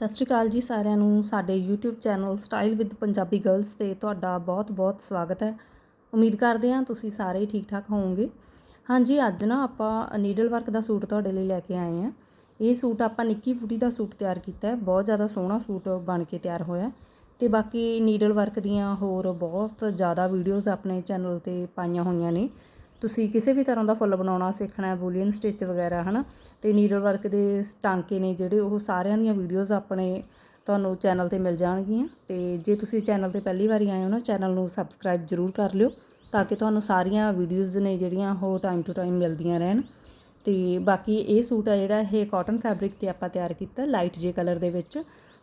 ਸਤਿ ਸ਼੍ਰੀ ਅਕਾਲ ਜੀ ਸਾਰਿਆਂ ਨੂੰ। ਸਾਡੇ YouTube channel style with Punjabi girls ਤੇ ਤੁਹਾਡਾ ਬਹੁਤ-ਬਹੁਤ ਸਵਾਗਤ ਹੈ। ਉਮੀਦ ਕਰਦੇ ਹਾਂ ਤੁਸੀਂ ਸਾਰੇ ਠੀਕ ਠਾਕ ਹੋਵੋਗੇ। ਹਾਂਜੀ, ਅੱਜ ਨਾ ਆਪਾਂ ਨੀਡਲ ਵਰਕ ਦਾ ਸੂਟ ਤੁਹਾਡੇ ਲਈ ਲੈ ਕੇ ਆਏ ਹਾਂ। ਇਹ ਸੂਟ ਆਪਾਂ ਨਿੱਕੀ ਫੁੱਟੀ ਦਾ ਸੂਟ ਤਿਆਰ ਕੀਤਾ ਹੈ। ਬਹੁਤ ਜ਼ਿਆਦਾ ਸੋਹਣਾ ਸੂਟ ਬਣ ਕੇ ਤਿਆਰ ਹੋਇਆ ਤੇ ਬਾਕੀ ਨੀਡਲ ਵਰਕ ਦੀਆਂ ਹੋਰ ਬਹੁਤ ਜ਼ਿਆਦਾ ਵੀਡੀਓਜ਼ ਆਪਣੇ ਚੈਨਲ ਤੇ ਪਾਈਆਂ ਹੋਈਆਂ ਨੇ। ਤੁਸੀਂ ਕਿਸੇ ਵੀ ਤਰ੍ਹਾਂ ਦਾ ਫੁੱਲ ਬਣਾਉਣਾ, ਸਿੱਖਣਾ ਹੈ ਬੂਲੀਅਨ ਸਟਿਚ ਵਗੈਰਾ, ਹਨਾ? ਤੇ ਨੀਡਲ ਵਰਕ ਦੇ ਟਾਂਕੇ ਨੇ ਜਿਹੜੇ ਉਹ ਸਾਰਿਆਂ ਦੀਆਂ ਵੀਡੀਓਜ਼ ਆਪਣੇ ਤੁਹਾਨੂੰ ਚੈਨਲ ਤੇ ਮਿਲ ਜਾਣਗੀਆਂ। ਤੇ ਜੇ ਤੁਸੀਂ ਚੈਨਲ ਤੇ ਪਹਿਲੀ ਵਾਰੀ ਆਏ ਹੋ ਨਾ ਚੈਨਲ ਨੂੰ ਸਬਸਕ੍ਰਾਈਬ ਜ਼ਰੂਰ ਕਰ ਲਿਓ ਤਾਂ ਕਿ ਤੁਹਾਨੂੰ ਸਾਰੀਆਂ ਵੀਡੀਓਜ਼ ਨੇ ਜਿਹੜੀਆਂ ਉਹ ਟਾਈਮ ਟੂ ਟਾਈਮ ਮਿਲਦੀਆਂ ਰਹਿਣ। ਤੇ ਬਾਕੀ ਇਹ ਸੂਟ ਆ ਜਿਹੜਾ, ਇਹ ਕਾਟਨ ਫੈਬਰਿਕ ਤੇ ਆਪਾਂ ਤਿਆਰ ਕੀਤਾ ਲਾਈਟ ਜੇ ਕਲਰ ਦੇ ਵਿੱਚ।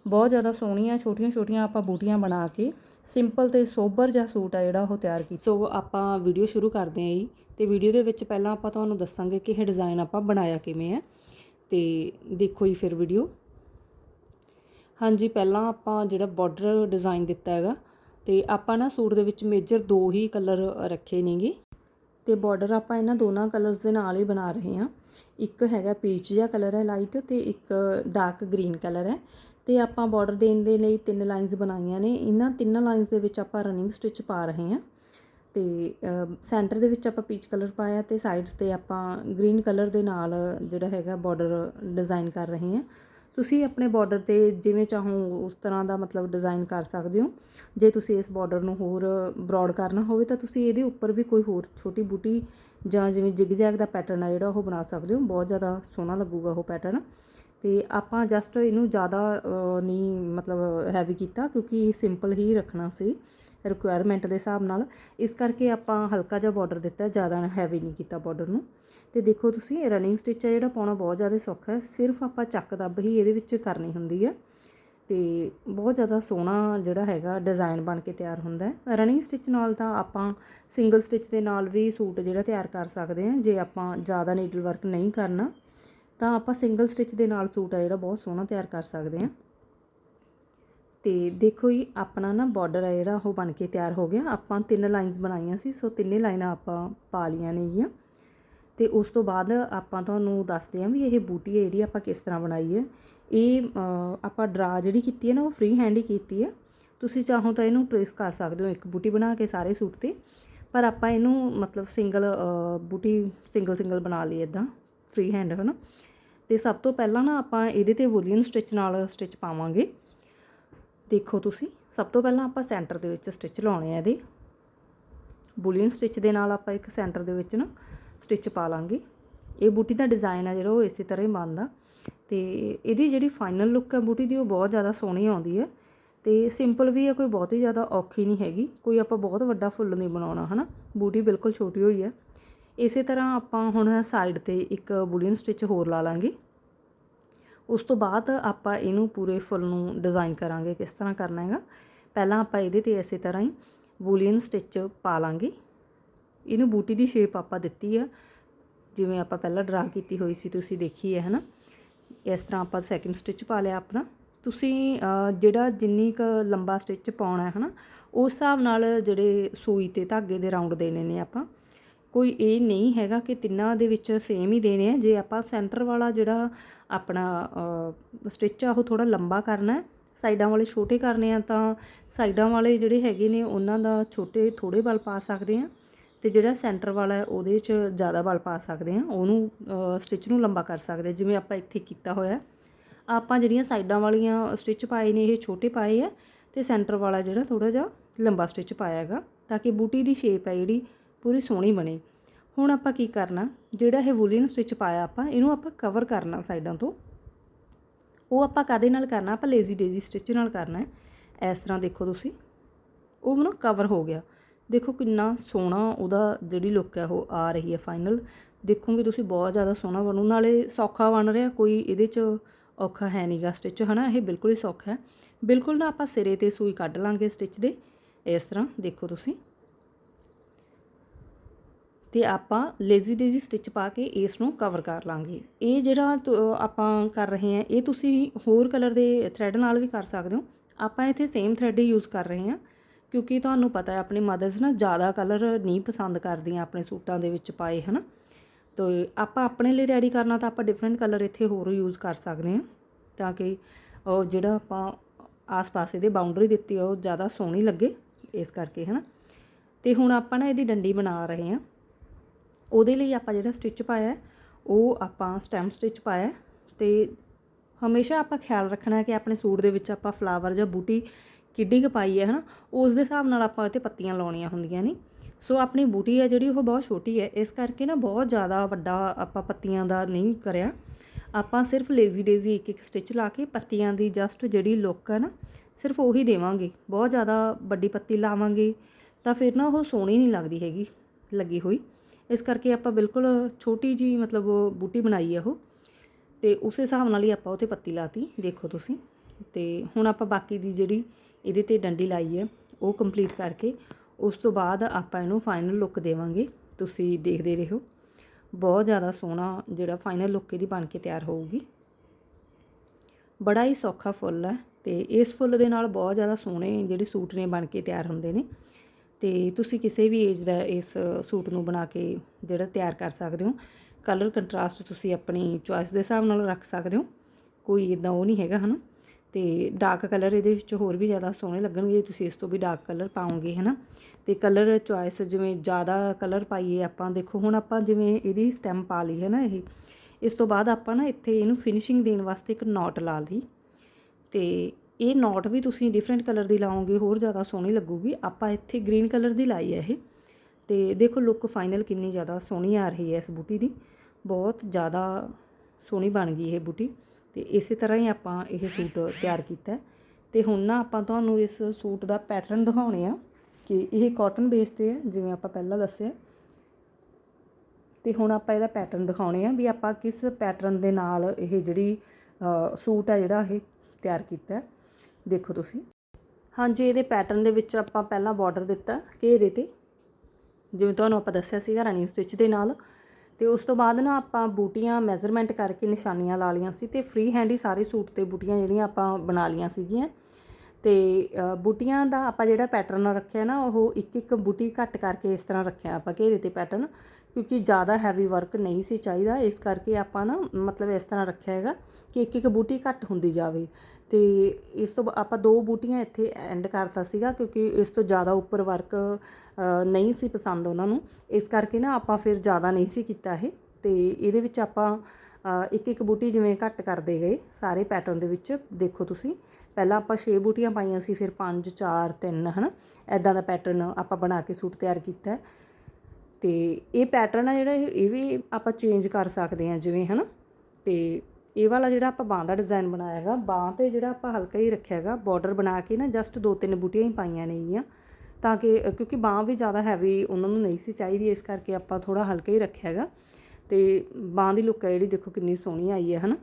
ਬਹੁਤ ਜ਼ਿਆਦਾ ਸੋਹਣੀਆਂ, ਛੋਟੀਆਂ ਛੋਟੀਆਂ ਆਪਾਂ ਬੂਟੀਆਂ ਬਣਾ ਕੇ ਸਿੰਪਲ ਤੇ ਸੋਬਰ ਜਿਹਾ ਸੂਟ ਆ ਜਿਹੜਾ ਉਹ ਤਿਆਰ ਕੀਤਾ। ਸੋ ਆਪਾਂ ਵੀਡੀਓ ਸ਼ੁਰੂ ਕਰਦੇ ਹਾਂ ਜੀ ਤੇ ਵੀਡੀਓ ਦੇ ਵਿੱਚ ਪਹਿਲਾਂ ਆਪਾਂ ਤੁਹਾਨੂੰ ਦੱਸਾਂਗੇ ਕਿ ਇਹ ਡਿਜ਼ਾਈਨ ਆਪਾਂ ਬਣਾਇਆ ਕਿਵੇਂ ਹੈ। ਤੇ ਦੇਖੋ ਜੀ ਫਿਰ ਵੀਡੀਓ ਹਾਂਜੀ, ਪਹਿਲਾਂ ਆਪਾਂ ਜਿਹੜਾ ਬਾਰਡਰ ਡਿਜ਼ਾਈਨ ਦਿੱਤਾ ਹੈਗਾ ਤੇ ਆਪਾਂ ਨਾ ਸੂਟ ਦੇ ਵਿੱਚ ਮੇਜਰ ਦੋ ਹੀ ਕਲਰ ਰੱਖੇ ਨੇਗੇ। ਤੇ ਬਾਰਡਰ ਆਪਾਂ ਇਹਨਾਂ ਦੋਨਾਂ ਕਲਰਸ ਦੇ ਨਾਲ ਹੀ ਬਣਾ ਰਹੇ ਹਾਂ। ਇੱਕ ਹੈਗਾ ਪੀਚ ਜਿਹਾ ਕਲਰ ਹੈ ਲਾਈਟ ਤੇ ਇੱਕ ਡਾਰਕ ਗ੍ਰੀਨ ਕਲਰ ਹੈ। ਤੇ ਆਪਾਂ ਬਾਰਡਰ ਦੇਣ ਦੇ ਲਈ ਤਿੰਨ ਲਾਈਨਸ ਬਣਾਈਆਂ ਨੇ। ਇਹਨਾਂ ਤਿੰਨਾਂ ਲਾਈਨਸ ਦੇ ਵਿੱਚ ਆਪਾਂ ਰਨਿੰਗ ਸਟਿਚ ਪਾ ਰਹੇ ਹਾਂ। ਤੇ ਸੈਂਟਰ ਦੇ ਵਿੱਚ ਆਪਾਂ ਪੀਚ ਕਲਰ ਪਾਇਆ ਤੇ ਸਾਈਡਸ ਤੇ ਆਪਾਂ ਗ੍ਰੀਨ ਕਲਰ ਦੇ ਨਾਲ ਜਿਹੜਾ ਹੈਗਾ ਬਾਰਡਰ ਡਿਜ਼ਾਈਨ ਕਰ ਰਹੇ ਹਾਂ। ਤੁਸੀਂ ਆਪਣੇ ਬਾਰਡਰ ਤੇ ਜਿਵੇਂ ਚਾਹੋ ਉਸ ਤਰ੍ਹਾਂ ਦਾ ਮਤਲਬ ਡਿਜ਼ਾਈਨ ਕਰ ਸਕਦੇ ਹੋ। ਜੇ ਤੁਸੀਂ ਇਸ ਬਾਰਡਰ ਨੂੰ ਹੋਰ ਬ੍ਰੌਡ ਕਰਨਾ ਹੋਵੇ ਤਾਂ ਤੁਸੀਂ ਇਹਦੇ ਉੱਪਰ ਵੀ ਕੋਈ ਹੋਰ ਛੋਟੀ ਬੂਟੀ ਜਾਂ ਜਿਵੇਂ ਜਿਗ ਜੈਗ ਦਾ ਪੈਟਰਨ ਆ ਜਿਹੜਾ ਉਹ ਬਣਾ ਸਕਦੇ ਹੋ। ਬਹੁਤ ਜ਼ਿਆਦਾ ਸੋਹਣਾ ਲੱਗੂਗਾ ਉਹ ਪੈਟਰਨ ਅਤੇ ਆਪਾਂ ਜਸਟ ਇਹਨੂੰ ਜ਼ਿਆਦਾ ਨਹੀਂ ਮਤਲਬ ਹੈਵੀ ਕੀਤਾ ਕਿਉਂਕਿ ਸਿੰਪਲ ਹੀ ਰੱਖਣਾ ਸੀ ਰਿਕੁਆਇਰਮੈਂਟ ਦੇ ਹਿਸਾਬ ਨਾਲ। ਇਸ ਕਰਕੇ ਆਪਾਂ ਹਲਕਾ ਜਿਹਾ ਬਾਰਡਰ ਦਿੱਤਾ, ਜ਼ਿਆਦਾ ਹੈਵੀ ਨਹੀਂ ਕੀਤਾ ਬਾਰਡਰ ਨੂੰ। ਤੇ ਦੇਖੋ ਤੁਸੀਂ ਰਨਿੰਗ ਸਟਿਚ ਹੈ ਜਿਹੜਾ ਪਾਉਣਾ ਬਹੁਤ ਜ਼ਿਆਦਾ ਸੌਖਾ ਹੈ। ਸਿਰਫ ਆਪਾਂ ਚੱਕ ਦੱਬ ਹੀ ਇਹਦੇ ਵਿੱਚ ਕਰਨੀ ਹੁੰਦੀ ਹੈ ਤੇ ਬਹੁਤ ਜ਼ਿਆਦਾ ਸੋਹਣਾ ਜਿਹੜਾ ਹੈਗਾ ਡਿਜ਼ਾਈਨ ਬਣ ਕੇ ਤਿਆਰ ਹੁੰਦਾ ਹੈ। ਰਨਿੰਗ ਸਟਿਚ ਨਾਲ ਤਾਂ ਆਪਾਂ ਸਿੰਗਲ ਸਟਿਚ ਦੇ ਨਾਲ ਵੀ ਸੂਟ ਜਿਹੜਾ ਤਿਆਰ ਕਰ ਸਕਦੇ ਹਾਂ। ਜੇ ਆਪਾਂ ਜ਼ਿਆਦਾ ਨੀਡਲ ਵਰਕ ਨਹੀਂ ਕਰਨਾ ਤਾਂ ਆਪਾਂ ਸਿੰਗਲ ਸਟਿਚ ਦੇ ਨਾਲ ਸੂਟ ਆ ਜਿਹੜਾ ਬਹੁਤ ਸੋਹਣਾ ਤਿਆਰ ਕਰ ਸਕਦੇ ਹਾਂ। ਤੇ ਦੇਖੋ ਜੀ, ਆਪਣਾ ਨਾ ਬਾਰਡਰ ਹੈ ਜਿਹੜਾ ਉਹ ਬਣ ਕੇ ਤਿਆਰ ਹੋ ਗਿਆ। ਆਪਾਂ ਤਿੰਨ ਲਾਈਨਸ ਬਣਾਈਆਂ ਸੀ, ਸੋ ਤਿੰਨੇ ਲਾਈਨਾਂ ਆਪਾਂ ਪਾ ਲੀਆਂ ਨੇਗੀਆਂ ਤੇ ਉਸ ਤੋਂ ਬਾਅਦ ਆਪਾਂ ਤੁਹਾਨੂੰ ਦੱਸਦੇ ਹਾਂ ਵੀ ਇਹ ਬੂਟੀ ਹੈ ਜਿਹੜੀ ਆਪਾਂ ਕਿਸ ਤਰ੍ਹਾਂ ਬਣਾਈ ਹੈ। ਇਹ ਆਪਾਂ ਡਰਾ ਜਿਹੜੀ ਕੀਤੀ ਹੈ ਨਾ, ਉਹ ਫ੍ਰੀ ਹੈਂਡ ਹੀ ਕੀਤੀ ਹੈ। ਤੁਸੀਂ ਚਾਹੋ ਤਾਂ ਇਹਨੂੰ ਟ੍ਰੇਸ ਕਰ ਸਕਦੇ ਹੋ ਇੱਕ ਬੂਟੀ ਬਣਾ ਕੇ ਸਾਰੇ ਸੂਟ ਤੇ। ਪਰ ਆਪਾਂ ਇਹਨੂੰ ਮਤਲਬ ਸਿੰਗਲ ਬੂਟੀ ਸਿੰਗਲ ਸਿੰਗਲ ਬਣਾ ਲਈ ਇਦਾਂ ਫ੍ਰੀ ਹੈਂਡ ਹੈ ਨਾ ਤੇ ਸਭ ਤੋਂ ਪਹਿਲਾਂ ਨਾ ਆਪਾਂ ਇਹਦੇ ਤੇ ਵੂਲੀਅਨ ਸਟਿਚ ਨਾਲ ਸਟਿਚ ਪਾਵਾਂਗੇ। ਦੇਖੋ ਤੁਸੀਂ, ਸਭ ਤੋਂ ਪਹਿਲਾਂ ਆਪਾਂ ਸੈਂਟਰ ਦੇ ਵਿੱਚ ਸਟਿਚ ਲਾਉਣੇ ਆ ਇਹਦੇ। ਬੂਲੀਅਨ ਸਟਿਚ ਦੇ ਨਾਲ ਆਪਾਂ ਇੱਕ ਸੈਂਟਰ ਦੇ ਵਿੱਚ ਨਾ ਸਟਿਚ ਪਾ ਲਾਂਗੇ। ਇਹ ਬੂਟੀ ਦਾ ਡਿਜ਼ਾਈਨ ਆ ਜਿਹੜਾ, ਉਹ ਇਸੇ ਤਰ੍ਹਾਂ ਹੀ ਬਣਦਾ। ਤੇ ਇਹਦੀ ਜਿਹੜੀ ਫਾਈਨਲ ਲੁੱਕ ਹੈ ਬੂਟੀ ਦੀ, ਉਹ ਬਹੁਤ ਜ਼ਿਆਦਾ ਸੋਹਣੀ ਆਉਂਦੀ ਹੈ ਤੇ ਸਿੰਪਲ ਵੀ ਹੈ ਕੋਈ ਬਹੁਤ ਹੀ ਜ਼ਿਆਦਾ ਔਖੀ ਨਹੀਂ ਹੈਗੀ। ਕੋਈ ਆਪਾਂ ਬਹੁਤ ਵੱਡਾ ਫੁੱਲ ਨਹੀਂ ਬਣਾਉਣਾ, ਹਨਾ? ਬੂਟੀ ਬਿਲਕੁਲ ਛੋਟੀ ਹੋਈ ਹੈ ਇਸੇ ਤਰ੍ਹਾਂ ਆਪਾਂ ਹੁਣ ਸਾਈਡ ਤੇ ਇੱਕ ਬੁਲੀਅਨ ਸਟਿਚ ਹੋਰ ਲਾ ਲਾਂਗੇ। ਉਸ ਤੋਂ ਬਾਅਦ ਆਪਾਂ ਇਹਨੂੰ ਪੂਰੇ ਫੁੱਲ ਨੂੰ ਡਿਜ਼ਾਈਨ ਕਰਾਂਗੇ ਕਿਸ ਤਰ੍ਹਾਂ ਕਰਨਾ ਹੈਗਾ। ਪਹਿਲਾਂ ਆਪਾਂ ਇਹਦੇ ਤੇ ਇਸੇ ਤਰ੍ਹਾਂ ਹੀ ਵੂਲੀਅਨ ਸਟਿਚ ਪਾ ਲਾਂਗੇ। ਇਹਨੂੰ ਬੂਟੀ ਦੀ ਸ਼ੇਪ ਆਪਾਂ ਦਿੱਤੀ ਆ। ਜਿਵੇਂ ਆਪਾਂ ਪਹਿਲਾਂ ਡਰਾ ਕੀਤੀ ਹੋਈ ਸੀ, ਤੁਸੀਂ ਦੇਖੀ ਹੈ, ਹਨਾ? ਇਸ ਤਰ੍ਹਾਂ ਆਪਾਂ ਸੈਕਿੰਡ ਸਟਿਚ ਪਾ ਲਿਆ ਆਪਣਾ। ਤੁਸੀਂ ਜਿਹੜਾ ਜਿੰਨੀ ਕ ਲੰਬਾ ਸਟਿਚ ਪਾਉਣਾ ਹੈ, ਹਨਾ? ਉਸ ਹਿਸਾਬ ਨਾਲ ਜਿਹੜੇ ਸੂਈ ਤੇ ਧਾਗੇ ਦੇ ਰਾਉਂਡ ਦੇਣੇ ਨੇ ਆਪਾਂ। ਕੋਈ ਇਹ ਨਹੀਂ ਹੈਗਾ ਕਿ ਤਿੰਨਾਂ ਦੇ ਵਿੱਚ ਸੇਮ ਹੀ ਦੇਣੇ ਆ। ਜੇ ਆਪਾਂ ਸੈਂਟਰ ਵਾਲਾ ਜਿਹੜਾ ਆਪਣਾ ਸਟਿਚ ਆ, ਉਹ ਥੋੜਾ ਲੰਬਾ ਕਰਨਾ ਸਾਈਡਾਂ ਵਾਲੇ ਛੋਟੇ ਕਰਨੇ ਆ ਤਾਂ ਸਾਈਡਾਂ ਵਾਲੇ ਜਿਹੜੇ ਹੈਗੇ ਨੇ, ਉਹਨਾਂ ਦਾ ਛੋਟੇ ਥੋੜੇ ਬਲ ਪਾ ਸਕਦੇ ਆ ਤੇ ਜਿਹੜਾ ਸੈਂਟਰ ਵਾਲਾ ਉਹਦੇ 'ਚ ਜ਼ਿਆਦਾ ਬਲ ਪਾ ਸਕਦੇ ਆ। ਉਹਨੂੰ ਸਟਿਚ ਨੂੰ ਲੰਬਾ ਕਰ ਸਕਦੇ ਜਿਵੇਂ ਆਪਾਂ ਇੱਥੇ ਕੀਤਾ ਹੋਇਆ ਆਪਾਂ ਜਿਹੜੀਆਂ ਸਾਈਡਾਂ ਵਾਲੀਆਂ ਸਟਿਚ ਪਾਏ ਨੇ, ਇਹ ਛੋਟੇ ਪਾਏ ਆ ਤੇ ਸੈਂਟਰ ਵਾਲਾ ਜਿਹੜਾ ਥੋੜਾ ਜਿਹਾ ਲੰਬਾ ਸਟਿਚ ਪਾਇਆ ਹੈਗਾ, ਤਾਂ ਕਿ ਬੂਟੀ ਦੀ ਸ਼ੇਪ ਹੈ ਜਿਹੜੀ ਪੂਰੀ ਸੋਹਣੀ ਬਣੇ। ਹੁਣ ਆਪਾਂ ਕੀ ਕਰਨਾ, ਜਿਹੜਾ ਇਹ ਵੂਲੀਅਨ ਸਟਿਚ ਪਾਇਆ ਆਪਾਂ, ਇਹਨੂੰ ਆਪਾਂ ਕਵਰ ਕਰਨਾ ਸਾਈਡਾਂ ਤੋਂ। ਉਹ ਆਪਾਂ ਕਾਦੇ ਨਾਲ ਕਰਨਾ, ਆਪਾਂ ਲੇਜ਼ੀ ਡੇਜ਼ੀ ਸਟਿਚ ਨਾਲ ਕਰਨਾ ਹੈ। ਇਸ ਤਰ੍ਹਾਂ ਦੇਖੋ ਤੁਸੀਂ, ਉਹ ਨਾ ਕਵਰ ਹੋ ਗਿਆ। ਦੇਖੋ ਕਿੰਨਾ ਸੋਹਣਾ ਉਹਦਾ ਜਿਹੜੀ ਲੁੱਕ ਹੈ, ਉਹ ਆ ਰਹੀ ਹੈ ਫਾਈਨਲ ਦੇਖੋਗੇ ਤੁਸੀਂ ਬਹੁਤ ਜ਼ਿਆਦਾ ਸੋਹਣਾ ਬਣੂ। ਨਾਲੇ ਸੌਖਾ ਬਣ ਰਿਹਾ, ਕੋਈ ਇਹਦੇ 'ਚ ਔਖਾ ਹੈ ਨਹੀਂਗਾ ਸਟਿਚ ਹਨਾ? ਇਹ ਬਿਲਕੁਲ ਹੀ ਸੌਖਾ ਹੈ। ਬਿਲਕੁਲ ਨਾ ਆਪਾਂ ਸਿਰੇ ਤੇ ਸੂਈ ਕੱਢ ਲਾਂਗੇ ਸਟਿਚ ਦੇ। ਇਸ ਤਰ੍ਹਾਂ ਦੇਖੋ ਤੁਸੀਂ। ਤੇ ਆਪਾਂ ਲੇਜ਼ੀ ਡੇਜ਼ੀ ਸਟਿਚ ਪਾ ਕੇ ਇਸ ਨੂੰ ਕਵਰ ਕਰ ਲਾਂਗੇ। ਇਹ ਜਿਹੜਾ ਆਪਾਂ ਕਰ ਰਹੇ ਹਾਂ, ਇਹ ਤੁਸੀਂ ਹੋਰ ਕਲਰ ਦੇ ਥ੍ਰੈਡ ਨਾਲ ਵੀ ਕਰ ਸਕਦੇ ਹੋ। ਆਪਾਂ ਇੱਥੇ ਸੇਮ ਥ੍ਰੈਡ ਹੀ ਯੂਜ਼ ਕਰ ਰਹੇ ਹਾਂ, ਕਿਉਂਕਿ ਤੁਹਾਨੂੰ ਪਤਾ ਹੈ, ਆਪਣੀ ਮਦਰਸ ਨਾ ਜ਼ਿਆਦਾ ਕਲਰ ਨਹੀਂ ਪਸੰਦ ਕਰਦੀਆਂ ਆਪਣੇ ਸੂਟਾਂ ਦੇ ਵਿੱਚ ਪਾਏ, ਹਨਾ। ਤੇ ਆਪਾਂ ਆਪਣੇ ਲਈ ਰੈਡੀ ਕਰਨਾ ਤਾਂ ਆਪਾਂ ਡਿਫਰੈਂਟ ਕਲਰ ਇੱਥੇ ਹੋਰ ਯੂਜ਼ ਕਰ ਸਕਦੇ ਹਾਂ, ਤਾਂ ਕਿ ਉਹ ਜਿਹੜਾ ਆਪਾਂ ਆਸ ਪਾਸੇ ਦੇ ਬਾਉਂਡਰੀ ਦਿੱਤੀ ਉਹ ਜ਼ਿਆਦਾ ਸੋਹਣੀ ਲੱਗੇ ਇਸ ਕਰਕੇ, ਹਨਾ। ਤੇ ਹੁਣ ਆਪਾਂ ਨਾ ਇਹਦੀ ਡੰਡੀ ਬਣਾ ਰਹੇ ਹਾਂ। ਉਹਦੇ ਲਈ ਆਪਾਂ ਜਿਹੜਾ ਸਟਿਚ ਪਾਇਆ ਉਹ ਆਪਾਂ ਸਟੈਮ ਸਟਿਚ ਪਾਇਆ ਹੈ ਤੇ ਹਮੇਸ਼ਾ ਆਪਾਂ ਖਿਆਲ ਰੱਖਣਾ ਹੈ ਕਿ ਆਪਣੇ ਸੂਟ ਦੇ ਵਿੱਚ ਆਪਾਂ ਫਲਾਵਰ ਜਾਂ ਬੂਟੀ ਕਿੱਡੀ ਕੁ ਪਾਈ ਹੈ, ਹਨਾ? ਉਸ ਦੇ ਹਿਸਾਬ ਨਾਲ ਆਪਾਂ ਇੱਥੇ ਪੱਤੀਆਂ ਲਾਉਣੀਆਂ ਹੁੰਦੀਆਂ ਨੇ। ਸੋ ਆਪਣੀ ਬੂਟੀ ਹੈ ਜਿਹੜੀ, ਉਹ ਬਹੁਤ ਛੋਟੀ ਹੈ। ਇਸ ਕਰਕੇ ਨਾ ਬਹੁਤ ਜ਼ਿਆਦਾ ਵੱਡਾ ਆਪਾਂ ਪੱਤੀਆਂ ਦਾ ਨਹੀਂ ਕਰਿਆ। ਆਪਾਂ ਸਿਰਫ ਲੇਜ਼ੀ ਡੇਜ਼ੀ ਇੱਕ ਇੱਕ ਸਟਿਚ ਲਾ ਕੇ ਪੱਤੀਆਂ ਦੀ ਜਸਟ ਜਿਹੜੀ ਲੁੱਕ ਹੈ ਨਾ, ਸਿਰਫ ਉਹੀ ਦੇਵਾਂਗੇ। ਬਹੁਤ ਜ਼ਿਆਦਾ ਵੱਡੀ ਪੱਤੀ ਲਾਵਾਂਗੇ ਤਾਂ ਫਿਰ ਨਾ ਉਹ ਸੋਹਣੀ ਨਹੀਂ ਲੱਗਦੀ ਹੈਗੀ, ਲੱਗੀ ਹੋਈ। ਇਸ ਕਰਕੇ ਆਪਾਂ ਬਿਲਕੁਲ ਛੋਟੀ ਜੀ ਮਤਲਬ ਬੂਟੀ ਬਣਾਈ ਹੈ ਉਹ। ਤੇ ਉਸ ਹਿਸਾਬ ਨਾਲ ਹੀ ਆਪਾਂ ਉਹ 'ਤੇ ਪੱਤੀ ਲਾਤੀ, ਦੇਖੋ ਤੁਸੀਂ। ਤੇ ਹੁਣ ਆਪਾਂ ਬਾਕੀ ਦੀ ਜਿਹੜੀ ਇਹਦੇ ਤੇ ਡੰਡੀ ਲਾਈ ਹੈ, ਉਹ ਕੰਪਲੀਟ ਕਰਕੇ ਉਸ ਤੋਂ ਬਾਅਦ ਆਪਾਂ ਇਹਨੂੰ ਫਾਈਨਲ ਲੁੱਕ ਦੇਵਾਂਗੇ। ਤੁਸੀਂ ਦੇਖਦੇ ਰਹੋ। ਬਹੁਤ ਜ਼ਿਆਦਾ ਸੋਹਣਾ ਜਿਹੜਾ ਫਾਈਨਲ ਲੁੱਕ ਇਹਦੀ ਬਣ ਕੇ ਤਿਆਰ ਹੋਊਗੀ। ਬੜਾ ਹੀ ਸੌਖਾ ਫੁੱਲ ਹੈ ਤੇ ਇਸ ਫੁੱਲ ਦੇ ਨਾਲ ਬਹੁਤ ਜ਼ਿਆਦਾ ਸੋਹਣੇ ਜਿਹੜੇ ਸੂਟ ਨੇ ਬਣ ਕੇ ਤਿਆਰ ਹੁੰਦੇ ਨੇ। ਤੇ ਤੁਸੀਂ ਕਿਸੇ ਵੀ ਏਜ ਦਾ ਇਸ ਸੂਟ ਨੂੰ ਬਣਾ ਕੇ ਜਿਹੜਾ ਤਿਆਰ ਕਰ ਸਕਦੇ ਹੋ। ਕਲਰ ਕੰਟਰਾਸਟ ਤੁਸੀਂ ਆਪਣੀ ਚੁਆਇਸ ਦੇ ਹਿਸਾਬ ਨਾਲ ਰੱਖ ਸਕਦੇ ਹੋ। ਕੋਈ ਇਦਾਂ ਉਹ ਨਹੀਂ ਹੈਗਾ, ਹਨਾ? ਤੇ ਡਾਰਕ ਕਲਰ ਇਹਦੇ ਵਿੱਚ ਹੋਰ ਵੀ ਜ਼ਿਆਦਾ ਸੋਹਣੇ ਲੱਗਣਗੇ, ਤੁਸੀਂ ਇਸ ਤੋਂ ਵੀ ਡਾਰਕ ਕਲਰ ਪਾਓਗੇ, ਹਨਾ? ਤੇ ਕਲਰ ਚੁਆਇਸ ਜਿਵੇਂ ਜ਼ਿਆਦਾ ਕਲਰ ਪਾਈਏ ਆਪਾਂ, ਦੇਖੋ ਹੁਣ ਆਪਾਂ ਜਿਵੇਂ ਇਹਦੀ ਸਟੈਮ ਪਾ ਲਈ ਹੈ ਨਾ ਇਹ? ਇਸ ਤੋਂ ਬਾਅਦ ਆਪਾਂ ਨਾ ਇੱਥੇ ਇਹਨੂੰ ਫਿਨਿਸ਼ਿੰਗ ਦੇਣ ਵਾਸਤੇ ਇੱਕ ਨੋਟ ਲਾ ਲਈ। ਤੇ ਇਹ ਨੋਟ ਵੀ ਤੁਸੀਂ ਡਿਫਰੈਂਟ ਕਲਰ ਦੀ ਲਾਓਗੇ, ਹੋਰ ਜ਼ਿਆਦਾ ਸੋਹਣੀ ਲੱਗੂਗੀ। ਆਪਾਂ ਇੱਥੇ ਗ੍ਰੀਨ ਕਲਰ ਦੀ ਲਾਈ ਹੈ ਇਹ। ਤੇ ਦੇਖੋ ਲੁੱਕ ਫਾਈਨਲ ਕਿੰਨੀ ਜ਼ਿਆਦਾ ਸੋਹਣੀ ਆ ਰਹੀ ਹੈ ਇਸ ਬੂਟੀ ਦੀ। ਬਹੁਤ ਜ਼ਿਆਦਾ ਸੋਹਣੀ ਬਣ ਗਈ ਇਹ ਬੂਟੀ। ਤੇ ਇਸੇ ਤਰ੍ਹਾਂ ਹੀ ਆਪਾਂ ਇਹ ਸੂਟ ਤਿਆਰ ਕੀਤਾ ਹੈ। ਤੇ ਹੁਣ ਨਾ ਆਪਾਂ ਤੁਹਾਨੂੰ ਇਸ ਸੂਟ ਦਾ ਪੈਟਰਨ ਦਿਖਾਉਣੇ ਆ ਕਿ ਇਹ ਕਾਟਨ ਬੇਸ ਤੇ ਹੈ, ਜਿਵੇਂ ਆਪਾਂ ਪਹਿਲਾਂ ਦੱਸਿਆ। ਤੇ ਹੁਣ ਆਪਾਂ ਇਹਦਾ ਪੈਟਰਨ ਦਿਖਾਉਣੇ ਆ ਵੀ ਆਪਾਂ ਕਿਸ ਪੈਟਰਨ ਦੇ ਨਾਲ ਇਹ ਜਿਹੜੀ ਸੂਟ ਹੈ ਜਿਹੜਾ ਇਹ ਤਿਆਰ ਕੀਤਾ ਦੇਖੋ ਤੁਸੀਂ। ਹਾਂਜੀ, ਇਹਦੇ ਪੈਟਰਨ ਦੇ ਵਿੱਚ ਆਪਾਂ ਪਹਿਲਾਂ ਬਾਰਡਰ ਦਿੱਤਾ ਘੇਰੇ ਤੇ। ਜਿਵੇਂ ਤੁਹਾਨੂੰ ਆਪਾਂ ਦੱਸਿਆ ਸੀਗਾ ਰਨਿੰਗ ਸਟਿਚ ਦੇ ਨਾਲ। ਤੇ ਉਸ ਤੋਂ ਬਾਅਦ ਨਾ ਆਪਾਂ ਬੂਟੀਆਂ ਮੈਜ਼ਰਮੈਂਟ ਕਰਕੇ ਨਿਸ਼ਾਨੀਆਂ ਲਾ ਲਈਆਂ ਸੀ ਤੇ ਫ੍ਰੀ ਹੈਂਡ ਹੀ ਸਾਰੇ ਸੂਟ ਤੇ ਬੂਟੀਆਂ ਜਿਹੜੀਆਂ ਆਪਾਂ ਬਣਾ ਲਈਆਂ ਸੀਗੀਆਂ। ਤੇ ਬੂਟੀਆਂ ਦਾ ਆਪਾਂ ਜਿਹੜਾ ਪੈਟਰਨ ਰੱਖਿਆ ਨਾ, ਉਹ ਇੱਕ ਇੱਕ ਬੂਟੀ ਘੱਟ ਕਰਕੇ ਇਸ ਤਰ੍ਹਾਂ ਰੱਖਿਆ ਆਪਾਂ ਘੇਰੇ ਤੇ ਪੈਟਰਨ ਕਿਉਂਕਿ ਜ਼ਿਆਦਾ ਹੈਵੀ ਵਰਕ ਨਹੀਂ ਸੀ ਚਾਹੀਦਾ। ਇਸ ਕਰਕੇ ਆਪਾਂ ਨਾ ਮਤਲਬ ਇਸ ਤਰ੍ਹਾਂ ਰੱਖਿਆ ਹੈਗਾ ਕਿ ਇੱਕ ਇੱਕ ਬੂਟੀ ਘੱਟ ਹੁੰਦੀ ਜਾਵੇ। ਤੇ ਇਸ ਤੋਂ ਬਾ- ਆਪਾਂ ਦੋ ਬੂਟੀਆਂ ਇੱਥੇ ਐਂਡ ਕਰਤਾ ਸੀਗਾ ਕਿਉਂਕਿ ਇਸ ਤੋਂ ਜ਼ਿਆਦਾ ਉੱਪਰ ਵਰਕ ਨਹੀਂ ਸੀ ਪਸੰਦ ਉਹਨਾਂ ਨੂੰ। ਇਸ ਕਰਕੇ ਨਾ ਆਪਾਂ ਫਿਰ ਜ਼ਿਆਦਾ ਨਹੀਂ ਸੀ ਕੀਤਾ ਇਹ। ਤੇ ਇਹਦੇ ਵਿੱਚ ਆਪਾਂ ਇੱਕ ਇੱਕ ਬੂਟੀ ਜਿਵੇਂ ਘੱਟ ਕਰਦੇ ਗਏ ਸਾਰੇ ਪੈਟਰਨ ਦੇ ਵਿੱਚ, ਦੇਖੋ ਤੁਸੀਂ। ਪਹਿਲਾਂ ਆਪਾਂ 6 ਬੂਟੀਆਂ ਪਾਈਆਂ ਸੀ, ਫਿਰ 5 4 3 ਹਨਾ? ਐਦਾਂ ਦਾ ਪੈਟਰਨ ਆਪਾਂ ਬਣਾ ਕੇ ਸੂਟ ਤਿਆਰ ਕੀਤਾ। ਹੈ। ਤੇ ਇਹ ਪੈਟਰਨ ਆ ਜਿਹੜਾ ਇਹ ਵੀ ਆਪਾਂ ਚੇਂਜ ਕਰ ਸਕਦੇ ਹਾਂ ਜਿਵੇਂ, ਹਨਾ? ਤੇ ਇਹ ਵਾਲਾ ਜਿਹੜਾ ਆਪਾਂ ਬਾਂਹ ਦਾ ਡਿਜ਼ਾਈਨ ਬਣਾਇਆ ਹੈਗਾ, ਬਾਂਹ ਤੇ ਜਿਹੜਾ ਆਪਾਂ ਹਲਕਾ ਹੀ ਰੱਖਿਆ ਹੈਗਾ ਬਾਰਡਰ ਬਣਾ ਕੇ ਨਾ ਜਸਟ ਦੋ ਤਿੰਨ ਬੂਟੀਆਂ ਹੀ ਪਾਈਆਂ ਨੇਗੀਆਂ ਤਾਂ ਕਿ, ਕਿਉਂਕਿ ਬਾਂਹ ਵੀ ਜ਼ਿਆਦਾ ਹੈਵੀ ਉਹਨਾਂ ਨੂੰ ਨਹੀਂ ਸੀ ਚਾਹੀਦੀ, ਇਸ ਕਰਕੇ ਆਪਾਂ ਥੋੜਾ ਹਲਕਾ ਹੀ ਰੱਖਿਆ ਹੈਗਾ। ਤੇ ਬਾਂਹ ਦੀ ਲੁੱਕ ਹੈ ਜਿਹੜੀ ਦੇਖੋ ਕਿੰਨੀ ਸੋਹਣੀ ਆਈ ਹੈ, ਹਨਾ?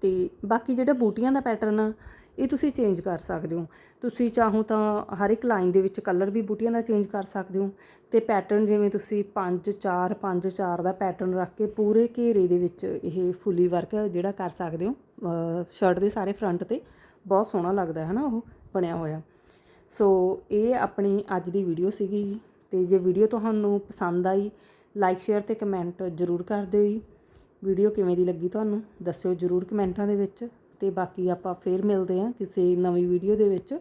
ਤੇ ਬਾਕੀ ਜਿਹੜਾ ਬੂਟੀਆਂ ਦਾ ਪੈਟਰਨ ਇਹ ਤੁਸੀਂ ਚੇਂਜ ਕਰ ਸਕਦੇ ਹੋ। ਤੁਸੀਂ ਚਾਹੋ ਤਾਂ ਹਰ ਇੱਕ ਲਾਈਨ ਦੇ ਵਿੱਚ ਕਲਰ ਵੀ ਬੂਟੀਆਂ ਦਾ ਚੇਂਜ ਕਰ ਸਕਦੇ ਹੋ ਤੇ ਪੈਟਰਨ ਜਿਵੇਂ ਤੁਸੀਂ 5 4 5 4 ਦਾ ਪੈਟਰਨ ਰੱਖ ਕੇ ਪੂਰੇ ਘੇਰੇ ਦੇ ਵਿੱਚ ਇਹ ਫੁੱਲੀ ਵਰਕ ਜਿਹੜਾ ਕਰ ਸਕਦੇ ਹੋ। ਸ਼ਰਟ ਦੇ ਸਾਰੇ ਫਰੰਟ ਤੇ ਬਹੁਤ ਸੋਹਣਾ ਲੱਗਦਾ ਹੈ ਨਾ ਉਹ ਬਣਿਆ ਹੋਇਆ। ਸੋ ਇਹ ਆਪਣੀ ਅੱਜ ਦੀ ਵੀਡੀਓ ਸੀਗੀ ਜੀ ਤੇ ਜੇ ਵੀਡੀਓ ਤੁਹਾਨੂੰ ਪਸੰਦ ਆਈ ਲਾਈਕ ਸ਼ੇਅਰ ਤੇ ਕਮੈਂਟ ਜ਼ਰੂਰ ਕਰ ਦਿਓ ਜੀ। ਵੀਡੀਓ ਕਿਵੇਂ ਦੀ ਲੱਗੀ ਤੁਹਾਨੂੰ ਦੱਸਿਓ ਜ਼ਰੂਰ ਕਮੈਂਟਾਂ ਦੇ ਵਿੱਚ। ਤੇ ਬਾਕੀ ਆਪਾਂ ਫੇਰ ਮਿਲਦੇ ਹਾਂ ਕਿਸੇ ਨਵੀਂ ਵੀਡੀਓ ਦੇ ਵਿੱਚ।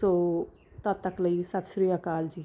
ਸੋ ਤਦ ਤੱਕ ਲਈ ਸਤਿ ਸ਼੍ਰੀ ਅਕਾਲ ਜੀ।